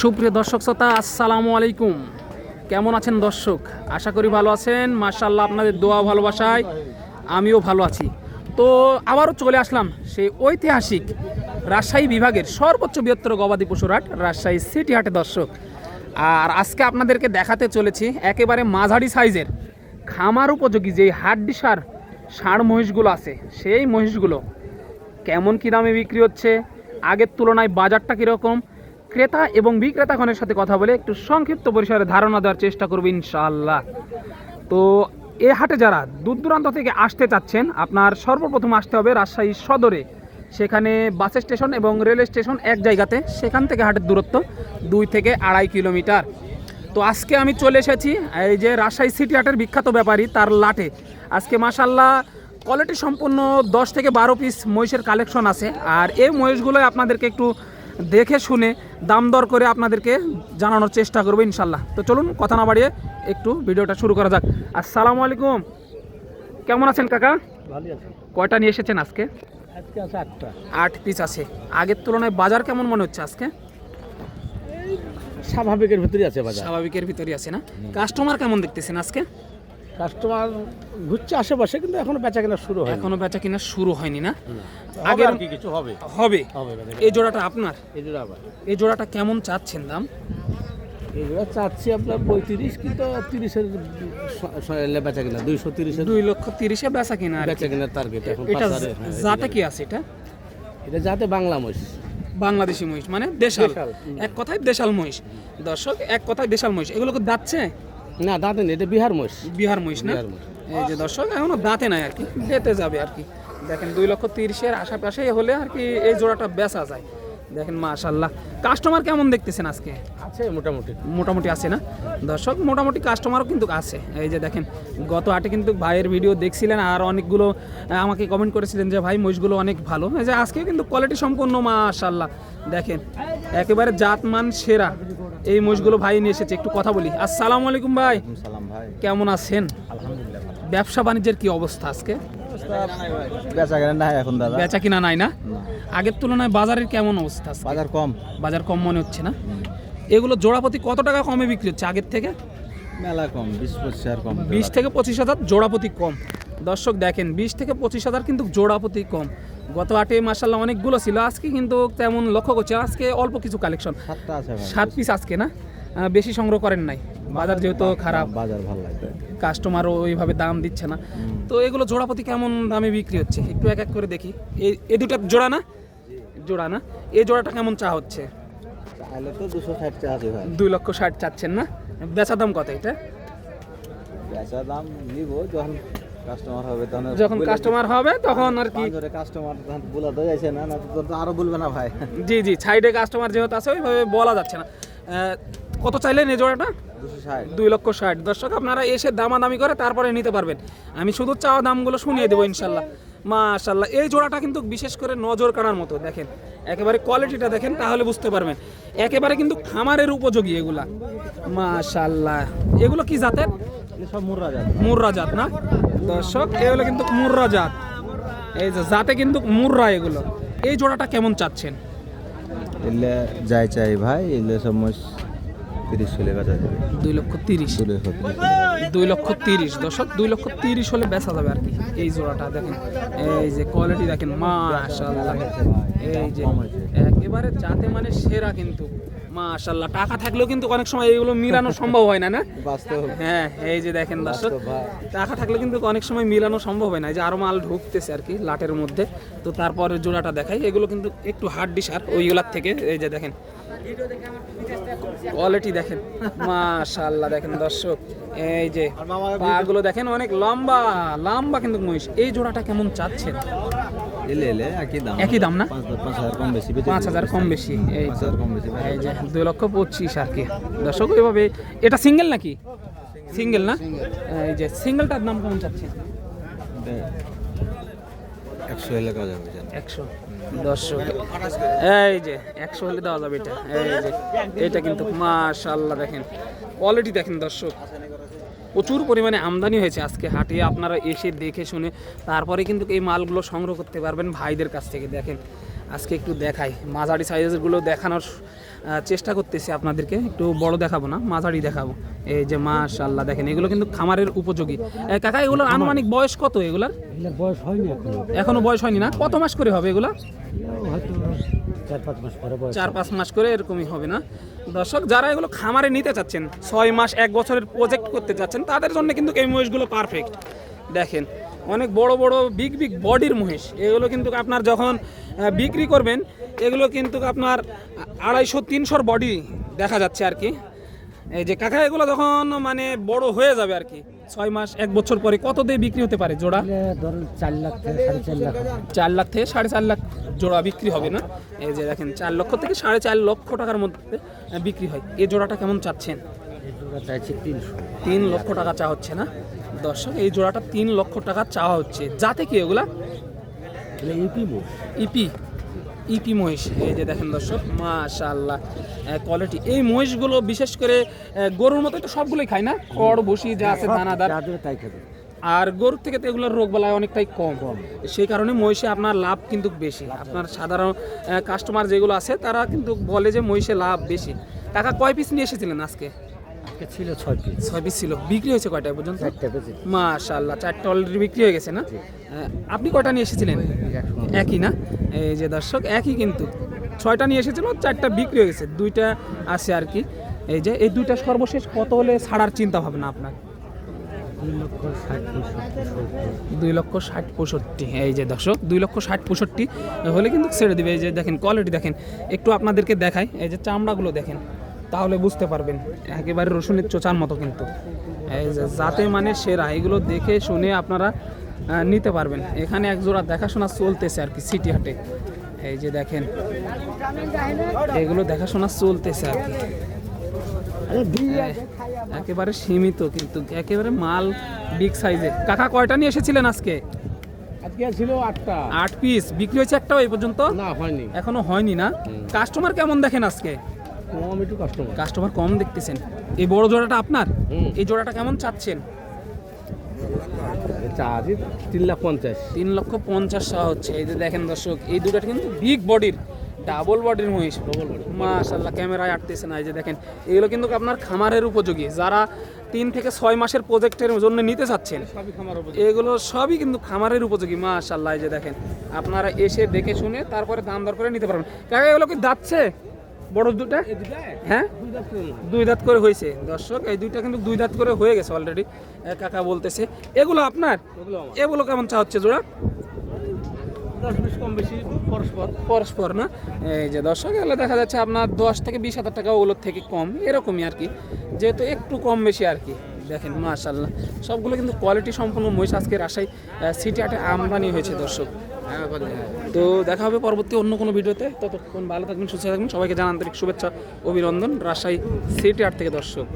সুপ্রিয় দর্শক শ্রোতা, আসসালামু আলাইকুম। কেমন আছেন দর্শক? আশা করি ভালো আছেন। মার্শাল্লাহ আপনাদের দোয়া ভালোবাসায় আমিও ভালো আছি। তো আবারও চলে আসলাম সেই ঐতিহাসিক রাজশাহী বিভাগের সর্বোচ্চ বৃহত্তর গবাদি পশুর হাট, রাজশাহী সিটি হাটে দর্শক। আর আজকে আপনাদেরকে দেখাতে চলেছি একেবারে মাঝারি সাইজের খামার উপযোগী যেই হাড্ডি সার, ষাঁড় মহিষগুলো আছে, সেই মহিষগুলো কেমন কী দামে বিক্রি হচ্ছে? আগের তুলনায় বাজারটা কীরকম? ক্রেতা এবং বিক্রেতাগণের সাথে কথা বলে একটু সংক্ষিপ্ত পরিসরে ধারণা দেওয়ার চেষ্টা করব ইনশাআল্লাহ। তো এ হাটে যারা দূর দূরান্ত থেকে আসতে চাচ্ছেন, আপনার সর্বপ্রথম আসতে হবে রাজশাহী সদরে। সেখানে বাস স্টেশন এবং রেল স্টেশন এক জায়গাতে, সেখান থেকে হাটের দূরত্ব দুই থেকে আড়াই কিলোমিটার। তো আজকে আমি চলে এসেছি এই যে রাজশাহী সিটি হাটের বিখ্যাত ব্যাপারী, তার লাটে। আজকে মাসাল্লাহ কোয়ালিটি সম্পূর্ণ দশ থেকে বারো পিস মহিষের কালেকশন আছে। আর এই মহিষগুলোই আপনাদেরকে একটু দেখে শুনে দাম দর করে আপনাদেরকে জানানোর চেষ্টা করব ইনশাল্লাহ। তো চলুন কথা না বাড়িয়ে একটু ভিডিওটা শুরু করা যাক। আসসালামু আলাইকুম। কেমন আছেন কাকা? কয়টা নিয়ে এসেছেন আজকে? আট পিস আছে। আগের তুলনায় বাজার কেমন মনে হচ্ছে আজকে? স্বাভাবিকের ভিতরে আছে বাজার। স্বাভাবিকের ভিতরে আছে না? কাস্টমার কেমন দেখতেছেন আজকে? কাস্টমার ঘুরছে আশেপাশে কিন্তু এখনও বেচা কেনা শুরু হয় এখনও বেচা কেনা শুরু হয়নি না? আগের কি কিছু হবে? হবে। এই জোড়াটা আপনার? এই জোড়া আবার। এই জোড়াটা কেমন চাচ্ছেন দাম? এই জোড়া চাচ্ছি আপনার পঁয়ত্রিশ কিন্তু তিরিশের বেচা কিনা দুইশো তিরিশের দুই লক্ষ তিরিশে বেচা কিনা। বেচা কিনার টার্গেট এখন এটা জাতে কি আছে এটা? এটা যাতে বাংলা মহিষ। বাংলাদেশি মহিষ মানে দেশাল। এক কথায় দেশাল মহিষ। দর্শক এক কথায় দেশাল মহিষ। এগুলো কি দাঁতছে? না দাঁতে নেই এটা বিহার মহিষ। বিহার মহিষ না? এই যে দর্শক এখনও দাঁতে নাই আর কি বেতে যাবে আর কি। দেখেন দুই লক্ষ তিরিশের আশেপাশে হলে আর কি এই জোড়াটা বেচা যায়। দেখেন মাশাল্লাহ কাস্টমার কেমন দেখতেছেন আজকে? আছে মোটামুটি। মোটামুটি আছে না? দর্শক মোটামুটি কাস্টমারও কিন্তু আছে। এই যে দেখেন গত আটে কিন্তু ভাইয়ের ভিডিও দেখছিলেন আর অনেকগুলো আমাকে কমেন্ট করেছিলেন যে ভাই মহিষগুলো অনেক ভালো। এই যে আজকে কিন্তু কোয়ালিটি সম্পূর্ণ মাশাল্লাহ দেখেন একেবারে জাতমান সেরা। এই মহিষগুলো ভাই নিয়ে এসেছে একটু কথা বলি। আসসালামু আলাইকুম ভাই। সালাম ভাই। কেমন আছেন? আলহামদুলিল্লাহ ব্যবসা বাণিজ্যের কি অবস্থা আজকে? বেচা কেনা নাই এখন দাদা। বেচা কিনা নাই না? আগের তুলনায় বাজারের কেমন অবস্থা? বাজার কম। বাজার কম মনে হচ্ছে না? এগুলো জোড়াপতি কত টাকা কমে বিক্রি হচ্ছে আগের থেকে? মেলা কম বিশ পঁচিশ হাজার কম। বিশ থেকে পঁচিশ হাজার জোড়াপতি কম। দর্শক দেখেন বিশ থেকে পঁচিশ হাজার কিন্তু জোড়াপতি কম। গত আটে মাসাল্লাহ অনেকগুলো ছিল আজকে কিন্তু তেমন লক্ষ্য করছে আজকে অল্প কিছু কালেকশন সাত পিস আজকে না? বেশি সংগ্রহ করেন নাই। বাজার যেহেতু খারাপ। বাজার ভালো লাগবে কাস্টমারও ওইভাবে দাম দিচ্ছে না। তো এগুলো জোড়াপতি কেমন দামে বিক্রি হচ্ছে? একটু এক এক করে দেখি। এই এই দুটা জোড়া না? জোড়া না? এই জোড়াটা কেমন চা হচ্ছে? দুই লক্ষ ষাট চাচ্ছেন না? বেচা দাম কত এটা? বেচা দাম নিব যখন কাস্টমার হবে তখন যখন কাস্টমার হবে তখন আর কি। কাস্টমার বলা তো যাচ্ছে না না তো আরও বলবে না ভাই। জি জি সাইডে কাস্টমার যেহেতু আছে ওইভাবে বলা যাচ্ছে না। কত চাইলেন এই জোড়াটা? দুই লক্ষ ষাট। দর্শক আপনারা এসে দামাদামি করে তারপরে নিতে পারবেন। আমি শুধু চাওয়া দামগুলো শুনিয়ে দেবো ইনশাল্লাহ মাশাল্লাহ এই জোড়াটা কিন্তু বিশেষ করে নজর কাড়ার মতো দেখেন। একেবারে কোয়ালিটিটা দেখেন তাহলে বুঝতে পারবেন। একেবারে কিন্তু খামারের উপযোগী এগুলা। মাশাল্লাহ এগুলো কি জাতের? সব মুর্রা যাবে মুর্রা জাত না? দর্শক এগুলো কিন্তু মুর্রা জাত। এই যে জাতে কিন্তু মুর্রা এগুলো। এই জোড়াটা কেমন চাচ্ছেন? এলে যাই চাই ভাই এলে সব মোষ তিরিশ চলে বেচা যাবে। দুই লক্ষ তিরিশ। চলে দুই লক্ষ তিরিশ। দশক দুই লক্ষ তিরিশ হলে বেচা যাবে আর কি। এই জোড়াটা দেখেন এই যে কোয়ালিটি দেখেন মাশাল্লাহ এই যে একেবারে যাতে মানে সেরা কিন্তু। মাশাল্লাহ টাকা থাকলেও কিন্তু অনেক সময় এইগুলো মিলানো সম্ভব হয় না না? হ্যাঁ এই যে দেখেন দর্শক টাকা থাকলে কিন্তু অনেক সময় মিলানো সম্ভব হয় না যে আরও মাল ঢুকতেছে আর কি লাটের মধ্যে। তো তারপরে জোড়াটা দেখাই এগুলো কিন্তু একটু হার্ড ডিসার ওইগুলার থেকে এই যে দেখেন কোয়ালিটি দেখেন। মাশাআল্লাহ দেখেন দর্শক। এই যে পাগুলো দেখেন অনেক লম্বা লম্বা কিন্তু মহিষ। এই জোড়াটা কেমন চাচ্ছেন? একই দাম। না? পাঁচ পাঁচ হাজার কম বেশি পাঁচ হাজার কম বেশি। এই হাজার কম বেশি এই যে দুই লক্ষ পঁচিশ আর কি। দর্শক ওইভাবে এটা সিঙ্গেল নাকি? সিঙ্গেল। না? এই যে সিঙ্গেলটার দাম কেমন চাচ্ছেন? একশো হলে দেওয়া যাবে একশো দর্শক এই যে, একশো হলে দেওয়া যাবে এটা। এই যে, এটা কিন্তু মাশাল্লাহ দেখেন। কোয়ালিটি দেখেন দর্শক। প্রচুর পরিমাণে আমদানি হয়েছে আজকে হাটে। আপনারা এসে দেখে শুনে তারপরে কিন্তু এই মালগুলো সংগ্রহ করতে পারবেন ভাইদের কাছ থেকে দেখেন। আজকে একটু দেখাই। মাঝারি সাইজেরগুলো দেখানোর চেষ্টা করতেছি আপনাদেরকে। একটু বড় দেখাবো না মাঝারি দেখাবো। এই যে মাশাল্লাহ দেখেন এগুলো কিন্তু খামারের উপযোগী। কাকা এগুলোর আনুমানিক বয়স কত এগুলার? এগুলো বয়স হয়নি এখনও। বয়স হয়নি না? কত মাস করে হবে এগুলা? চার পাঁচ মাস করে এরকমই হবে না? দর্শক যারা এগুলো খামারে নিতে চাচ্ছেন ছয় মাস এক বছরের প্রজেক্ট করতে চাচ্ছেন তাদের জন্য কিন্তু এই মহিষগুলো পারফেক্ট দেখেন অনেক বড় বড় বিগ বিগ বডির মহিষ। এগুলো কিন্তু আপনার যখন বিক্রি করবেন এগুলো কিন্তু আপনার আড়াইশো তিনশোর বডি দেখা যাচ্ছে আর কি। এই যে কাকা এগুলো যখন মানে বড় হয়ে যাবে আর কি ছয় মাস এক বছর পরে কত দিয়ে বিক্রি হতে পারে জোড়া? ধরুন চার লাখ থেকে সাড়ে চার লাখ। চার লাখ থেকে সাড়ে চার লাখ জোড়া বিক্রি হবে না? এই যে দেখেন চার লক্ষ থেকে সাড়ে চার লক্ষ টাকার মধ্যে বিক্রি হয়। এই জোড়াটা কেমন চাচ্ছেন? চাইছি তিনশো। তিন লক্ষ টাকা চা হচ্ছে না? দর্শক এই জোড়াটা তিন লক্ষ টাকা চাওয়া হচ্ছে। যাতে কি এগুলা এগুলো ইপি ইপি মহিষ এই যে দেখেন দর্শক মাশাল্লাহ কোয়ালিটি এই মহিষগুলো বিশেষ করে গরুর মতো তো সবগুলোই খায় না? খড় বসি যা আছে দানাদার। তাই খাবে। আর গরুর থেকে তো এগুলোর রোগ বালায় অনেকটাই কম। সেই কারণে মহিষে আপনার লাভ কিন্তু বেশি। আপনার সাধারণ কাস্টমার যেগুলো আছে তারা কিন্তু বলে যে মহিষে লাভ বেশি। টাকা কয় পিস নিয়ে এসেছিলেন আজকে? ছিল ছয় পিস ছয় পিস ছিল। বিক্রি হয়েছে কয়টায় পর্যন্ত? মাশাল্লাহ চারটা অলরেডি বিক্রি হয়ে গেছে না? আপনি কয়টা নিয়ে এসেছিলেন? একই না? এই যে দর্শক একই কিন্তু। ছয়টা নিয়ে এসেছিল চারটা বিক্রি হয়ে গেছে। দুইটা আছে আর কি। এই যে এই দুইটা সর্বশেষ কত হলে ছাড়ার চিন্তা ভাবনা আপনার? দুই লক্ষ ষাট পঁয়ষট্টি। দুই লক্ষ ষাট পঁয়ষট্টি। এই যে দর্শক দুই লক্ষ ষাট পঁয়ষট্টি হলে কিন্তু ছেড়ে দিবে। এই যে দেখেন কোয়ালিটি দেখেন। একটু আপনাদেরকে দেখাই। এই যে চামড়াগুলো দেখেন। তাহলে বুঝতে পারবেন। একেবারে রসুনের চোচার মতো কিন্তু। যাতে মানে সেরা এগুলো দেখে শুনে আপনারা নিতে পারবেন। এখানে এক জোড়া দেখাশোনা চলতেছে আর কি সিটি হাটে। এই যে দেখেন এগুলো দেখাশোনা চলতেছে আর কি। একেবারে সীমিত কিন্তু একেবারে মাল বিগ সাইজের। কাকা কয়টা নিয়ে এসেছিলেন আজকে? আজকে ছিল আটটা। আট পিস। বিক্রি হয়েছে একটাও এই পর্যন্ত? না হয়নি। এখনও হয়নি না? কাস্টমার কেমন দেখেন আজকে? কম একটু কাস্টমার কাস্টমার কম দেখতেছেন। এই বড় জোড়াটা আপনার? এই জোড়াটা কেমন চাচ্ছেন? চা তিন লাখ পঞ্চাশ। তিন লক্ষ পঞ্চাশ টাকা হচ্ছে। এই যে দেখেন দর্শক এই দুটাটা কিন্তু বিগ বডির ডাবল বডির মহিষ। মাশাল্লাহ ক্যামেরায় আটতেছে না এই যে দেখেন। এগুলো কিন্তু আপনার খামারের উপযোগী। যারা তিন থেকে ছয় মাসের প্রজেক্টের জন্য নিতে চাচ্ছেন এগুলো সবই কিন্তু খামারের উপযোগী মাশাল্লাহ এই যে দেখেন। আপনারা এসে দেখে শুনে তারপরে দাম দর করে নিতে পারবেন। কাকা এগুলো কি যাচ্ছে বড় দুটা? হ্যাঁ? দুই দাঁত করে হয়েছে। দর্শক এই দুইটা কিন্তু দুই দাঁত করে হয়ে গেছে অলরেডি কাকা বলতেছে। এগুলো আপনার? এগুলো কেমন চা হচ্ছে জোড়া? কম বেশি পরস্পর। পরস্পর না? এই যে দর্শক এগুলো দেখা যাচ্ছে আপনার দশ থেকে বিশ হাজার টাকা ওগুলোর থেকে কম এরকমই আর কি। যেহেতু একটু কম বেশি আর কি। দেখেন মাশাল্লাহ সবগুলো কিন্তু কোয়ালিটি সম্পন্ন মহিষ আজকে আশায় সিটি আটে আমদানি হয়েছে দর্শক। তো দেখা হবে পরবর্তী অন্য কোনো ভিডিওতে। ততক্ষণ ভালো থাকবেন সুস্থ থাকবেন। সবাইকে জানান আন্তরিক শুভেচ্ছা অভিনন্দন। রাজশাহী সিটি আট থেকে দর্শক।